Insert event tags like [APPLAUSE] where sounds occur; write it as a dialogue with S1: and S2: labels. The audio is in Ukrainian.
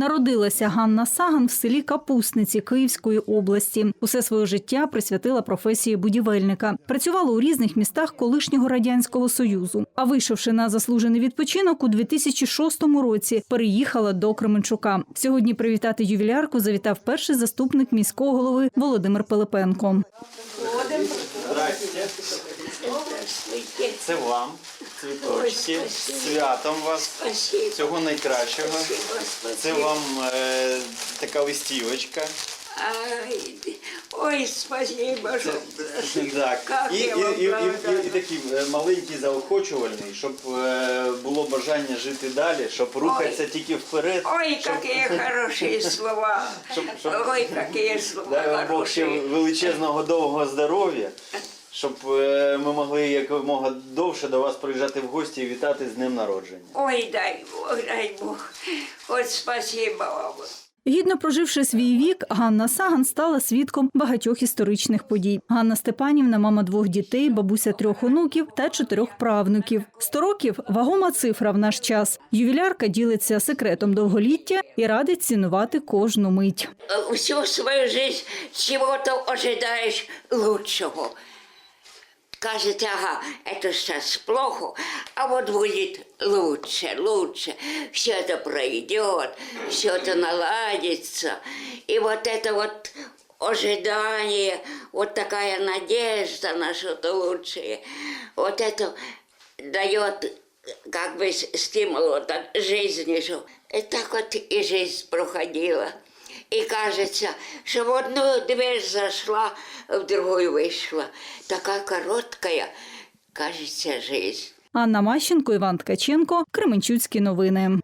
S1: Народилася Ганна Саган в селі Капусниці Київської області. Усе своє життя присвятила професії будівельника. Працювала у різних містах колишнього радянського союзу. А вийшовши на заслужений відпочинок у 2006 році, переїхала до Кременчука. Сьогодні привітати ювілярку завітав перший заступник міського голови Володимир Пилипенко.
S2: Це вам цвіточки.
S3: Ой, спасибо.
S2: Святом вас.
S3: Спасибо.
S2: Всього найкращого.
S3: Спасибо,
S2: Це
S3: спасибо.
S2: вам е, така листівочка.
S3: Ай, ой, спасибо, что...
S2: Так. І, і, і, і, і, і такий е, маленький заохочувальний, щоб е, було бажання жити далі, щоб рухатися тільки вперед.
S3: Ой,
S2: щоб-
S3: какие [LAUGHS] хорошие слова.
S2: Щоб- щоб-
S3: Ой, какие слова
S2: Дай вам Бог ще
S3: хорошие.
S2: величезного довгого здоров'я, щоб е, ми могли якомога довше до вас приїжджати в гості і вітати з днем народження.
S3: Ой, дай Бог, дай Бог. Вот спасибо вам.
S1: Гідно проживши свій вік, Ганна Саган стала свідком багатьох історичних подій. Ганна Степанівна, мама двох дітей, бабуся трьох онуків та чотирьох правнуків. Сто років вагома цифра в наш час. Ювілярка ділиться секретом довголіття і радить цінувати кожну мить.
S3: Всю свою жизнь чего-то ожидаешь лучшего. Кажется, ага, это сейчас плохо, а вот будет лучше, лучше. Все это пройдет, все это наладится. И вот это вот ожидание, вот такая надежда на что-то лучшее, вот это дает как бы стимул вот от жизни. И так вот и жизнь проходила. И кажеться, що в одну дверь зайшла, в другу вийшла. Така коротка, кажеться, життя.
S1: Анна Мащенко, Іван Ткаченко, Кременчуцькі новини.